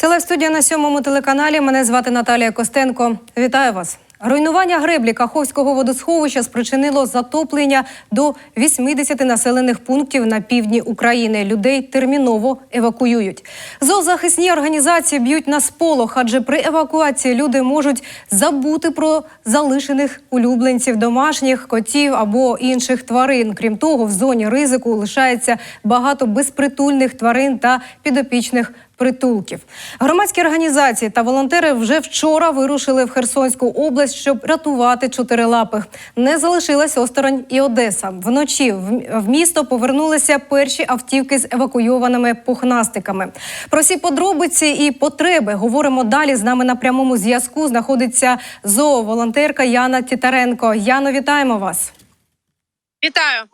Студія на сьомому телеканалі. Мене звати Наталія Костенко. Вітаю вас. Руйнування греблі Каховського водосховища спричинило затоплення до 80 населених пунктів на півдні України. Людей терміново евакуюють. Зоозахисні організації б'ють на сполох, адже при евакуації люди можуть забути про залишених улюбленців домашніх котів або інших тварин. Крім того, в зоні ризику лишається багато безпритульних тварин та підопічних притулків. Громадські організації та волонтери вже вчора вирушили в Херсонську область, щоб рятувати чотирилапих. Не залишилась осторонь і Одеса. Вночі в місто повернулися перші автівки з евакуйованими пухнастиками. Про всі подробиці і потреби говоримо далі. З нами на прямому зв'язку знаходиться зооволонтерка Яна Тітаренко. Яно, вітаємо вас. Вітаю.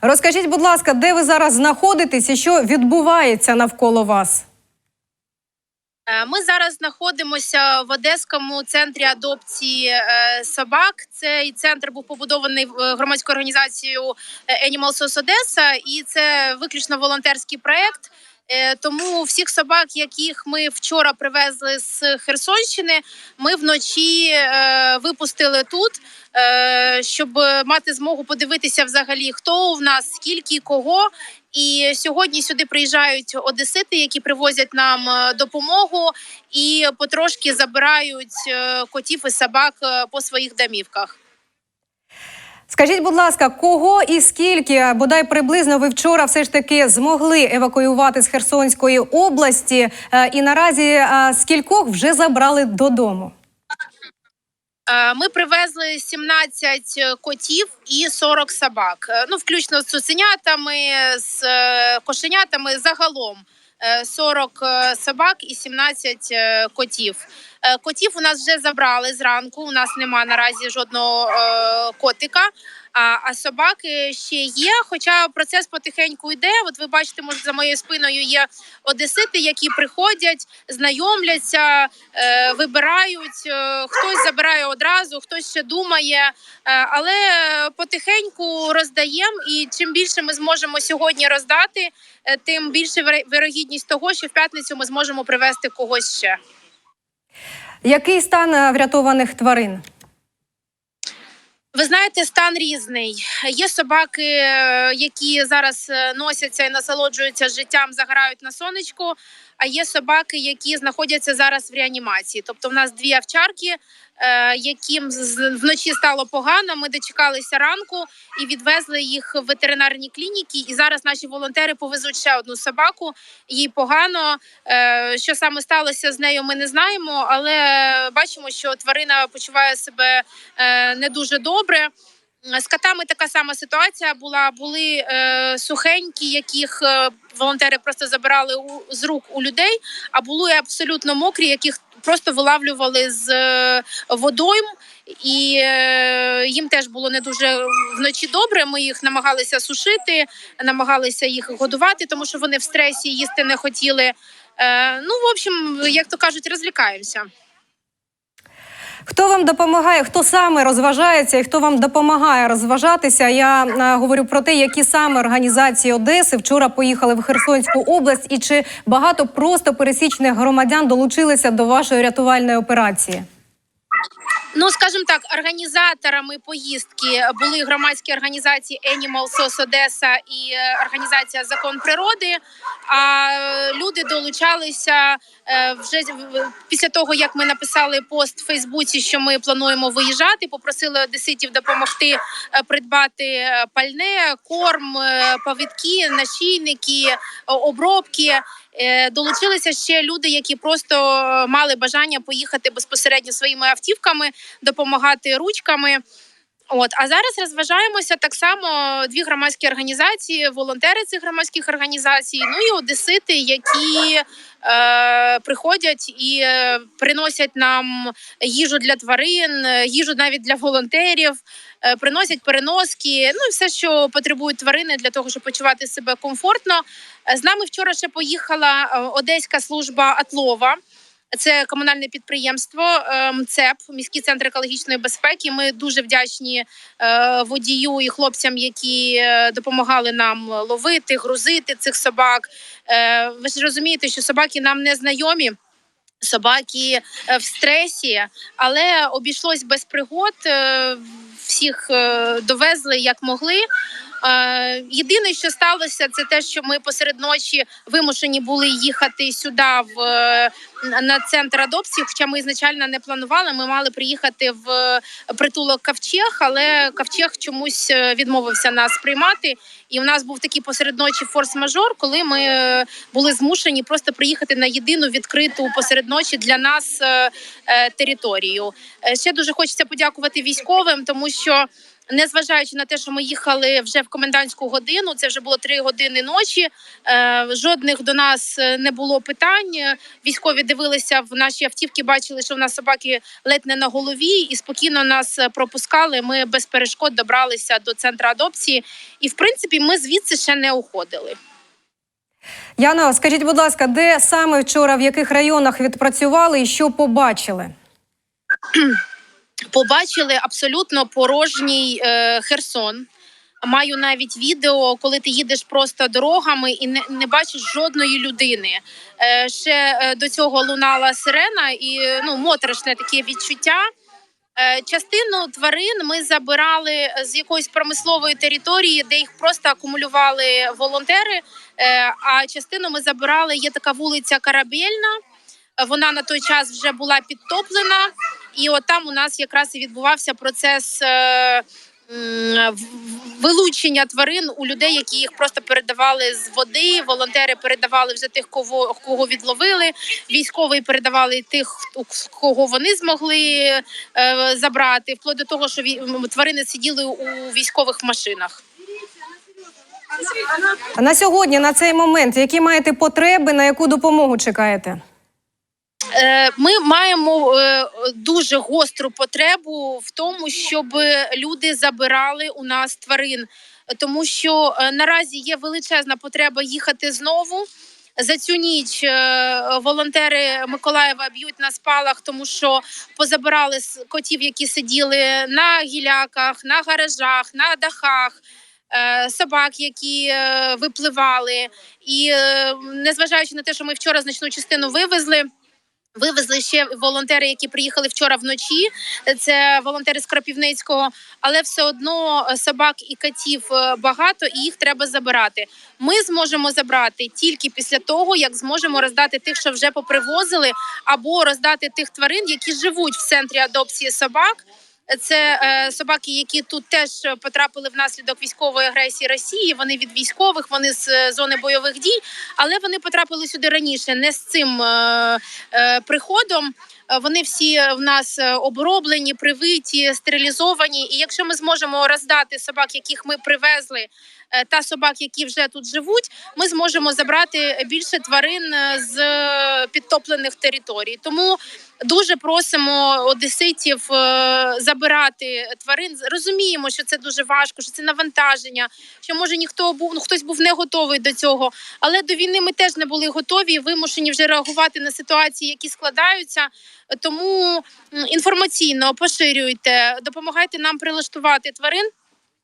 Розкажіть, будь ласка, де ви зараз знаходитесь і що відбувається навколо вас? Е, Ми зараз знаходимося в Одеському центрі адопції е, собак. Цей центр був побудований е, громадською організацією Animal SOS Одеса, і це виключно волонтерський проект. Е, Тому всіх собак, яких ми вчора привезли з Херсонщини, ми вночі е, випустили тут, е, щоб мати змогу подивитися взагалі, хто в нас, скільки, кого. І сьогодні сюди приїжджають одесити, які привозять нам допомогу і потрошки забирають котів і собак по своїх домівках. Скажіть, будь ласка, кого і скільки, бодай приблизно ви вчора все ж таки змогли евакуювати з Херсонської області, Е, і наразі е, скількох вже забрали додому? Е, Ми привезли 17 котів і 40 собак. Ну, включно з цуценятами, з кошенятами загалом. Е, 40 е, собак і 17 е, котів. Е, Котів у нас вже забрали зранку. У нас нема наразі жодного е, котика. А, а собаки ще є. Хоча процес потихеньку йде. От ви бачите, може за моєю спиною є одесити, які приходять, знайомляться, е, вибирають. Е, хтось забирає одразу, хтось ще думає. Е, але потихеньку роздаємо. І чим більше ми зможемо сьогодні роздати, е, тим більше виро- вирогідність того, що в п'ятницю ми зможемо привезти когось ще. Який стан е, врятованих тварин? Ви знаєте, стан різний. Є собаки, е, які зараз е, носяться і насолоджуються життям, заграють на сонечку. А є собаки, які знаходяться зараз в реанімації. Тобто, в нас дві овчарки, е, яким вночі стало погано. Ми дочекалися ранку і відвезли їх в ветеринарні клініки. І зараз наші волонтери повезуть ще одну собаку. Їй погано. Е, Що саме сталося з нею, ми не знаємо, але бачимо, що тварина почуває себе е, не дуже добре. З котами така сама ситуація була. Були е, сухенькі, яких е, волонтери просто забирали у, з рук у людей, а були абсолютно мокрі, яких просто вилавлювали з е, водойм. І е, їм теж було не дуже вночі добре. Ми їх намагалися сушити, намагалися їх годувати, тому що вони в стресі їсти не хотіли. Е, ну, в общем, як то кажуть, розлікаємося. Хто вам допомагає? Хто саме розважається і хто вам допомагає розважатися? Я е, говорю про те, які саме організації Одеси вчора поїхали в Херсонську область, і чи багато просто пересічних громадян долучилися до вашої рятувальної операції? Ну, скажімо так, організаторами поїздки були громадські організації Animal SOS Одеса і е, організація Закон природи. А е, люди долучалися е, вже після того, як ми написали пост в Фейсбуці, що ми плануємо виїжджати. Попросили одеситів допомогти придбати пальне, корм, повідки, нашийники, обробки. Е, Долучилися ще люди, які просто мали бажання поїхати безпосередньо своїми автівками, допомагати ручками. От а зараз розважаємося так само дві громадські організації, волонтери цих громадських організацій, ну і одесити, які е, приходять і е, приносять нам їжу для тварин, е, їжу навіть для волонтерів, е, приносять переноски, ну і все, що потребують тварини для того, щоб почувати себе комфортно. Е, З нами вчора ще поїхала одеська служба Атлова. Це комунальне підприємство МЦЕП, міський центр екологічної безпеки. Ми дуже вдячні е, водію і хлопцям, які е, допомагали нам ловити, грузити цих собак. Е, Ви ж розумієте, що собаки нам не знайомі. Собаки в стресі, але обійшлось без пригод. Всіх довезли як могли. Е, Єдине, що сталося, це те, що ми посеред ночі вимушені були їхати сюди в е, на центр адопції. Хоча ми ізначально не планували. Ми мали приїхати в е, притулок Кавчег, але Кавчег чомусь відмовився нас приймати. І в нас був такий посеред ночі форс-мажор, коли ми були змушені просто приїхати на єдину відкриту посеред ночі для нас територію. Ще дуже хочеться подякувати військовим, тому що. Незважаючи на те, що ми їхали вже в комендантську годину, це вже було три години ночі. Е, жодних до нас е, не було питань. Військові дивилися в наші автівки, бачили, що в нас собаки ледь не на голові, і спокійно нас е, пропускали. Ми без перешкод добралися до центру адопції, і в принципі ми звідси ще не уходили. Яно, скажіть, будь ласка, де саме вчора, в яких районах відпрацювали і що побачили? побачили абсолютно порожній е, Херсон. Маю навіть відео, коли ти їдеш просто дорогами і не, не бачиш жодної людини. Е, ще е, до цього лунала сирена, і ну моторошне таке відчуття. Е, частину тварин ми забирали з якоїсь промислової території, де їх просто акумулювали волонтери. Е, а частину ми забирали. Є така вулиця Корабельна. Вона на той час вже була підтоплена, і от там у нас якраз і відбувався процес е, вилучення тварин у людей, які їх просто передавали з води. Волонтери передавали вже тих, кого, кого відловили. Військові передавали тих, кого вони змогли е, забрати, вплоть до того, що тварини сиділи у військових машинах. На сьогодні, на цей момент, які маєте потреби, на яку допомогу чекаєте? Е, Ми маємо е, дуже гостру потребу в тому, щоб люди забирали у нас тварин, тому що е, наразі є величезна потреба їхати знову. За цю ніч волонтери Миколаєва б'ють на спалах, тому що позабирали котів, які сиділи на гіляках, на гаражах, на дахах. Собак, які випливали, і незважаючи на те, що ми вчора значну частину вивезли, Вивезли ще волонтери, які приїхали вчора вночі. Це волонтери з Кропівницького, але все одно е, собак і котів е, багато, і їх треба забирати. Ми зможемо забрати тільки після того, як зможемо роздати тих, що вже попривозили, або роздати тих тварин, які живуть в центрі адопції собак. Це е, собаки, які тут теж потрапили внаслідок військової агресії Росії. Вони від військових, вони з е, зони бойових дій, але вони потрапили сюди раніше, не з цим е, е, приходом. Е, Вони всі в нас е, оброблені, привиті, стерилізовані. І якщо ми зможемо роздати собак, яких ми привезли, та собак, які вже тут живуть, ми зможемо забрати більше тварин е, з е, підтоплених територій. Тому дуже просимо одеситів е, забирати тварин. Розуміємо, що це дуже важко, що це навантаження, що може ніхто був, ну хтось був не готовий до цього. Але до війни ми теж не були готові, вимушені вже реагувати на ситуації, які складаються. Тому інформаційно поширюйте, допомагайте нам прилаштувати тварин.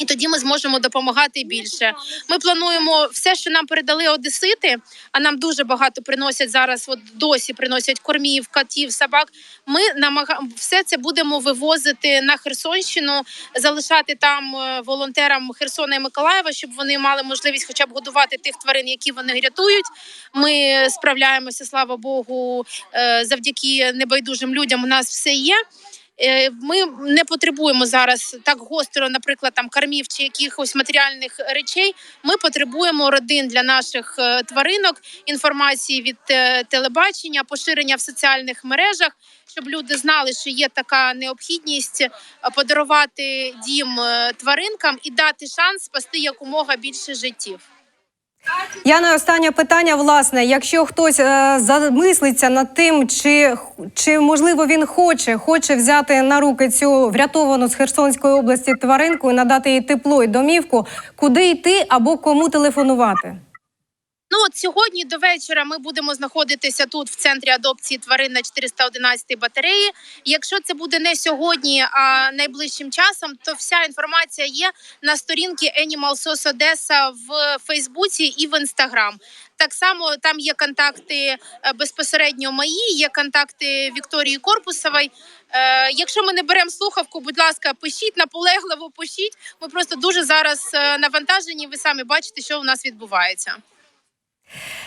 І тоді ми зможемо допомагати більше. Ми плануємо все, що нам передали одесити. А нам дуже багато приносять зараз. От досі приносять кормів, котів, собак. Ми намага... все це будемо вивозити на Херсонщину, залишати там е, волонтерам Херсона і Миколаєва, щоб вони мали можливість, хоча б годувати тих тварин, які вони рятують. Ми справляємося, слава Богу, е, завдяки небайдужим людям. У нас все є. Е, Ми не потребуємо зараз так гостро, наприклад, там кормів чи якихось матеріальних речей. Ми потребуємо родин для наших е, тваринок, інформації від е, телебачення, поширення в соціальних мережах, щоб люди знали, що є така необхідність подарувати дім тваринкам і дати шанс спасти якомога більше життів. Яна, останнє питання. Власне, якщо хтось е, замислиться над тим, чи, чи можливо він хоче, хоче взяти на руки цю врятовану з Херсонської області тваринку і надати їй тепло і домівку, куди йти або кому телефонувати? От сьогодні до вечора ми будемо знаходитися тут в центрі адопції тварин на 411 батареї. Якщо це буде не сьогодні, а найближчим часом, то вся інформація є на сторінці Animal SOS Odessa в Фейсбуці і в Інстаграм. Так само там є контакти е, безпосередньо мої, є контакти Вікторії Корпусової. Е, якщо ми не беремо слухавку, будь ласка, пишіть наполегливо, пишіть. Ми просто дуже зараз е, навантажені. Ви самі бачите, що у нас відбувається.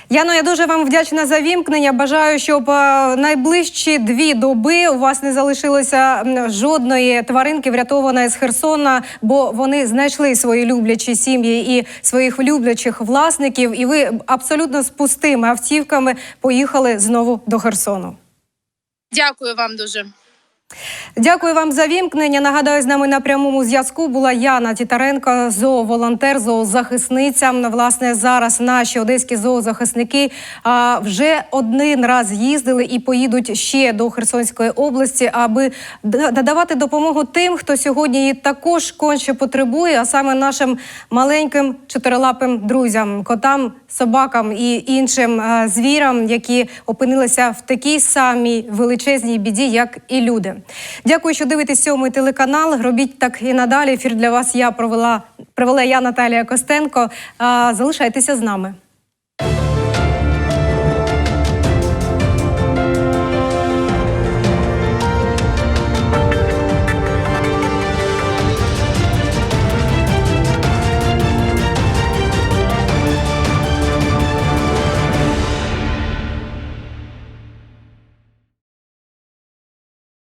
Яно, я дуже вам вдячна за вімкнення. Бажаю, щоб е, найближчі дві доби у вас не залишилося жодної тваринки врятованої з Херсона, бо вони знайшли свої люблячі сім'ї і своїх люблячих власників. І ви абсолютно з пустими автівками поїхали знову до Херсону. Дякую вам дуже. Дякую вам за вімкнення. Нагадаю, з нами на прямому зв'язку була Яна Тітаренко, зооволонтер, зоозахисниця. Власне, зараз наші одеські зоозахисники а, вже один раз їздили і поїдуть ще до Херсонської області, аби надавати допомогу тим, хто сьогодні її також конче потребує, а саме нашим маленьким чотирилапим друзям, котам, собакам і іншим а, звірам, які опинилися в такій самій величезній біді, як і люди. Дякую, що дивитесь сьомий телеканал. Робіть так і надалі. Ефір для вас я провела привела я Наталія Костенко. Залишайтеся з нами.